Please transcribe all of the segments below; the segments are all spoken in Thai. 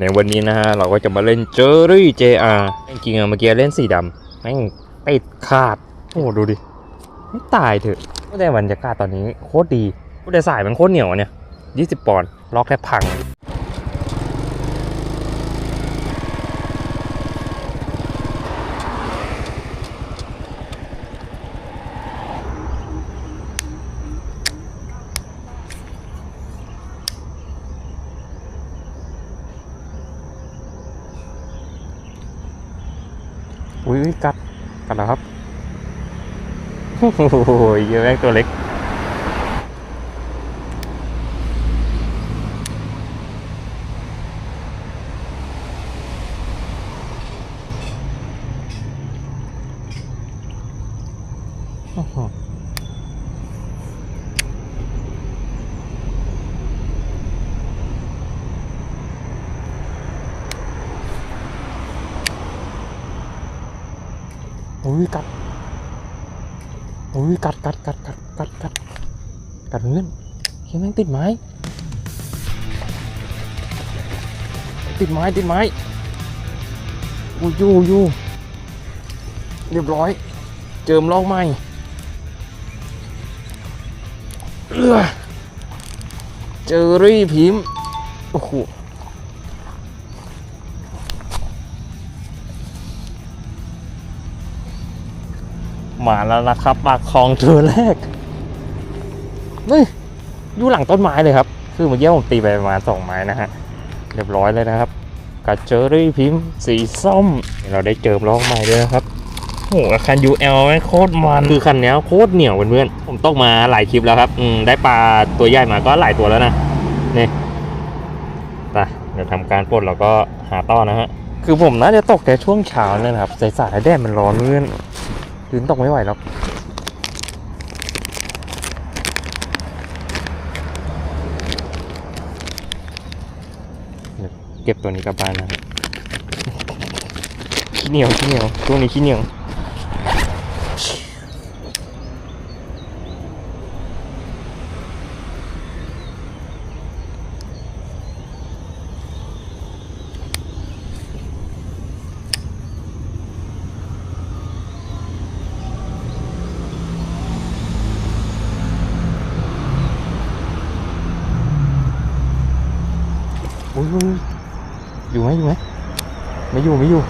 ในวันนี้นะฮะเราก็จะมาเล่นเจอรี่ JR จริงๆอะเมื่อกี้เล่นสีดำแม่งติดขาด โอ้โหดูดิไม่ตายเถอะก็ได้บรรยากาศตอนนี้โคตรดีผู้ได้สายมันโคตรเหนียวเนี่ย 20 ปอนด์ล็อกแทบพัง อุ้ยกัดกัดแล้วครับโอ้โหเยอะแม่งตัวเล็ก โอ้โห อุ้ยกัดอุ้ยกัดกัดกัดกัดกัดกัดกัดเพื่อนเฮ้ยแม่งติดไม้ ติดไม้ติดไม้อู้ยูยูเรียบร้อย เจิมลอกใหม่เออเจอรี่พิมพ์โอ้โห มาแล้วนะครับปากคลองตัวแรกนี่อยู่หลังต้นไม้เลยครับ คือเมื่อกี้ผมตีไปประมาณสองไม้นะฮะเรียบร้อยเลยนะครับกับเจอรี่พิมพ์สีส้ม เราได้เจิมล้อใหม่ด้วยนะครับโอ้โหคัน UL แม่งโคตรมัน คือคันนี้โคตรเหนียวเพื่อนๆผมตกมาหลายคลิปแล้วครับ อืม ได้ปลาตัวใหญ่มาก็หลายตัวแล้วนะ นี่ไปเดี๋ยวทำการปลดแล้วก็หาต้อนะฮะ คือผมน่าจะตกแค่ช่วงเช้าเนี่ยนะครับ สายๆแดดมันร้อนเพื่อน ยืนตกไม่ไหวแล้วเก็บตัวนี้กลับบ้านนะครับขี้เหนียวขี้เหนียวตัวนี้ขี้เหนียว อุ้ยอุ้ยอยู่ไหมอยู่ไหมไม่อยู่ไม่อยู่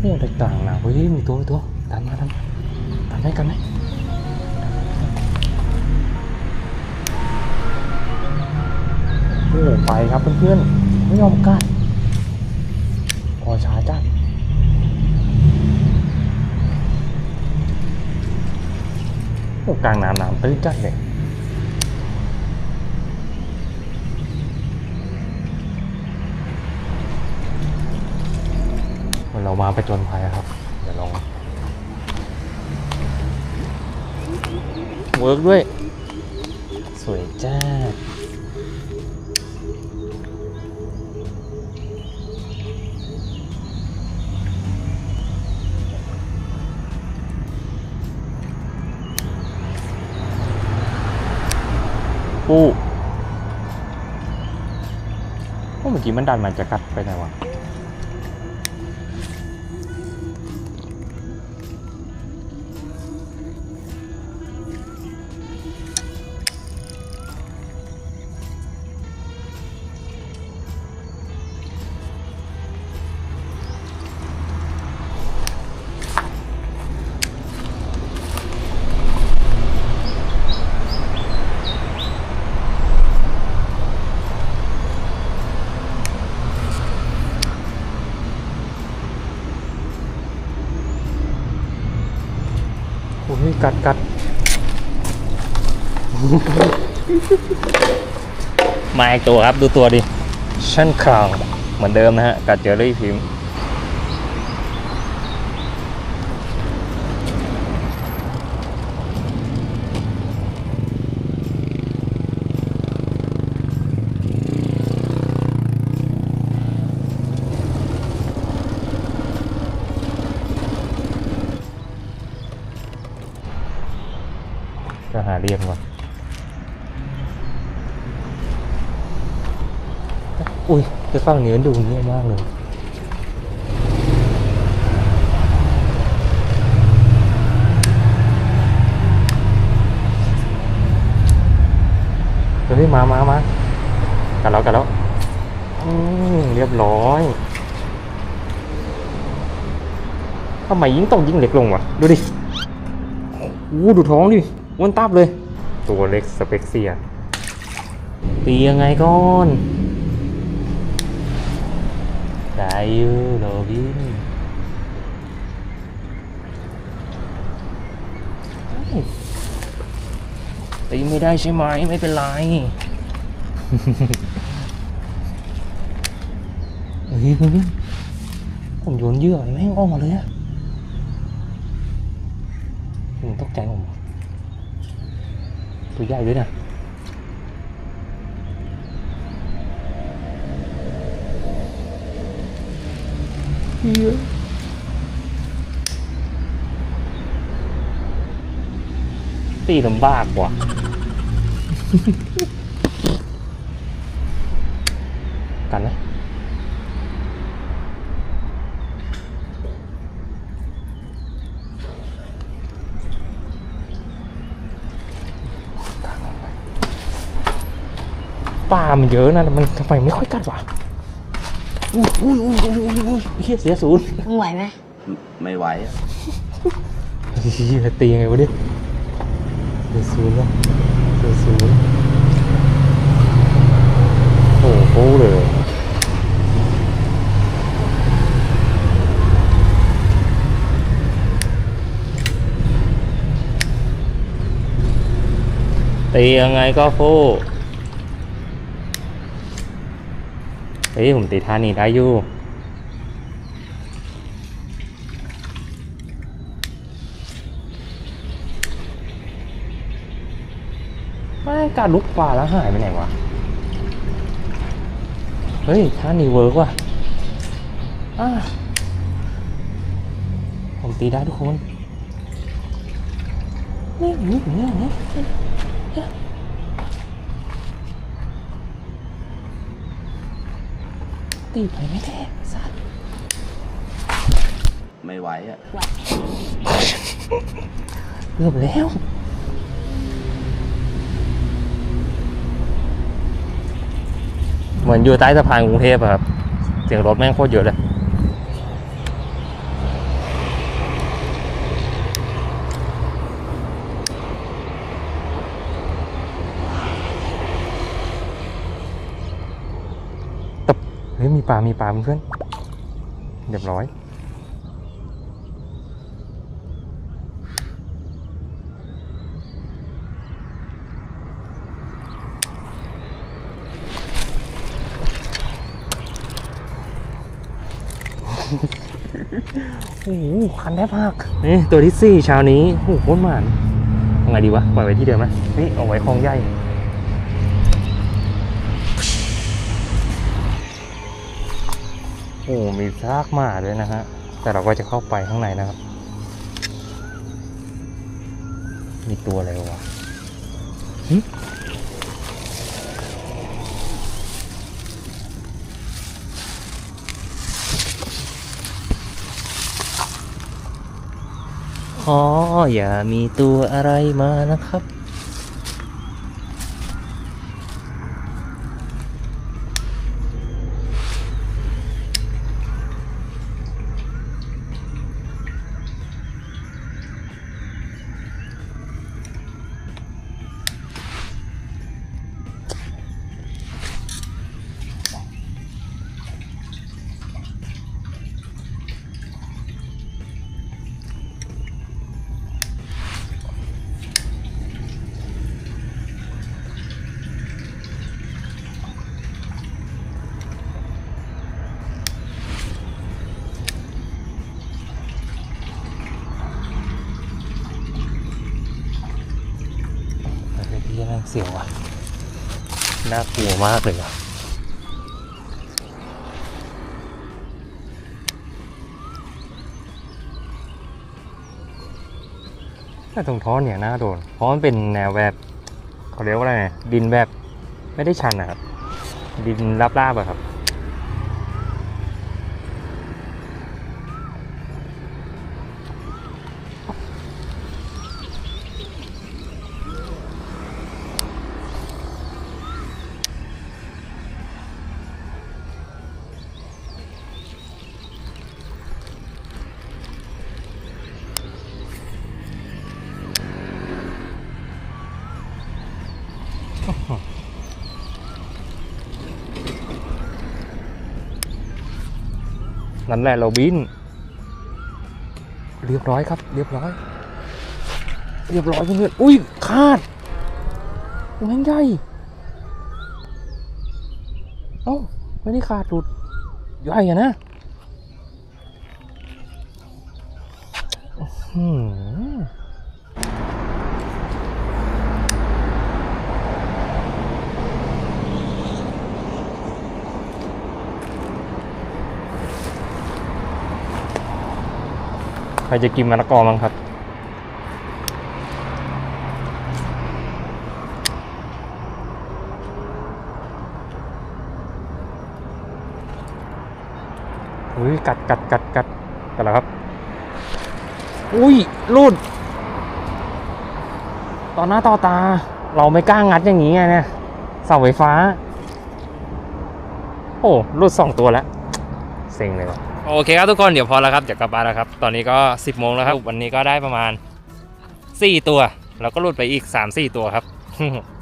โอ้แตกต่างนะเฮ้ยมีตัวมีตัวดันมาดันมาดันไหมกันไหม อ้ไปครับเพื่อนๆไม่ยอมกัดพอช้าจัดโอ้กลางน้ำน้ำตื้นจัดเลยเรามาไปจนภัยครับ เดี๋ยวลองเวิร์กด้วย สวยจ้า ปูโอ้เมื่อกี้มันดันมันจะกัดไปไหนวะ โอ้ยกัดกัดมาอีกตัวครับดูตัวดิชั่นคราวเหมือนเดิมนะฮะ กัดเจอรี่พิมพ์ เรียนก่อนอุ้ยจะฟังเนื้อดูเนี้ยมากเลยเฮ้ยมามามากันแล้วกันแล้วเรียบร้อยทำไมยิ่งตกยิ่งเล็กลงวะ ดูดิโอ้ดูท้องดิ อ้วนตับเลย ตัวเล็กสเปกเซียตียังไงก่อนได้อยู่โรบินเฮ้ยตีไม่ได้ใช่ไหมไม่เป็นไรเฮ้ยคุณพี่ผมโยนเหยื่อแม่งออกมาเลยอะผมตกใจผม ตัวใหญ่ด้วยนะเหี้ยตีลำบากว่ะกันนะ ปลามันเยอะนะแต่มันทำไมไม่ค่อยกัดวะอุ้ยอุ้ยอุ้ยอุ้ยอุ้ยอุ้ยเฮียเสียศูนย์มึงไหวไหมไม่ไหวอะเฮียตียังไงวะเนี่ยเสียศูนย์วะเสียศูนย์โอ้โหเลยตียังไงก็ฟู้ ฮ้ยผมตีท่านี้ได้อยู่ไม่การลุกป่าแล้วหายไปไหนวะ เฮ้ยท่านี้เวิร์กว่ะอ่าผมตีได้ทุกคนนี่นี่นี่นี่ ตีไปไม่ได้สัตว์ไม่ไหวอะเกือบแล้วเหมือนอยู่ใต้สะพานกรุงเทพอะครับ เสียงรถแม่งโคตรเยอะเลย ฮ้ยมีปลา มีปลาเพื่อนๆเรียบร้อย โอ้โหคันแทบหักนี่ตัวที่สี่เช้านี้โอ้โหโคตรหมานทำไงดีวะ ปล่อยไว้ที่เดิมไหมเฮ้ยเอาไว้คลองใหญ่ อ้มีซากหมาด้วยนะฮะ แต่เราก็จะเข้าไปข้างในนะครับ มีตัวอะไรวะอ๋ออย่ามีตัวอะไรมานะครับ เสียวอะ น่ากลัวมากเลยอะแต่ตรงท่อเนี่ยน่าโดน เพราะมันเป็นแนวแบบเขาเรียกว่าอะไรนะดินแบบไม่ได้ชันนะครับ ดินราบๆอะครับ นั่นแหละเราบิน เรียบร้อยครับ เรียบร้อย เรียบร้อยเพื่อนๆอุ้ยขาดแม่งใหญ่เอ้าไม่ได้ขาดหลุดใหญ่อะนะอื้อ ครจะกินมะละกอมั้งครับ อุ้ยกัดกัดกัดกัดกัดแล้วครับ อุ้ยรูดต่อหน้าต่อตา เราไม่กล้างัดอย่างนี้ไงเนี่ยเสาไฟฟ้า โอ้รูดสองตัวแล้ว เซ็งเลยว่ะ โอเคครับทุกคนเดี๋ยวพอแล้วครับเดี๋ยวกลับบ้านแล้วครับ ตอนนี้ก็ 10โมงแล้วครับ วันนี้ก็ได้ประมาณ 4 ตัว แล้วก็หลุดไปอีก 3-4 ตัวครับ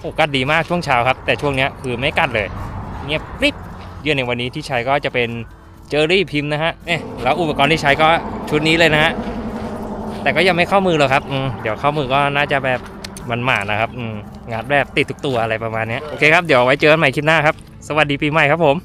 โอ้กัดดีมากช่วงเช้าครับ แต่ช่วงนี้คือไม่กัดเลย เงียบกริบเยื่อในวันนี้ที่ใช้ก็จะเป็นเจอรี่พิมพ์นะฮะเอ๊ะแล้วอุปกรณ์ที่ใช้ก็ชุดนี้เลยนะฮะแต่ก็ยังไม่เข้ามือหรอกครับเดี๋ยวเข้ามือก็น่าจะแบบมันหมานะครับงานแบบติดทุกตัวอะไรประมาณนี้โอเคครับเดี๋ยวไว้เจอกันใหม่คลิปหน้าครับ สวัสดีปีใหม่ครับผม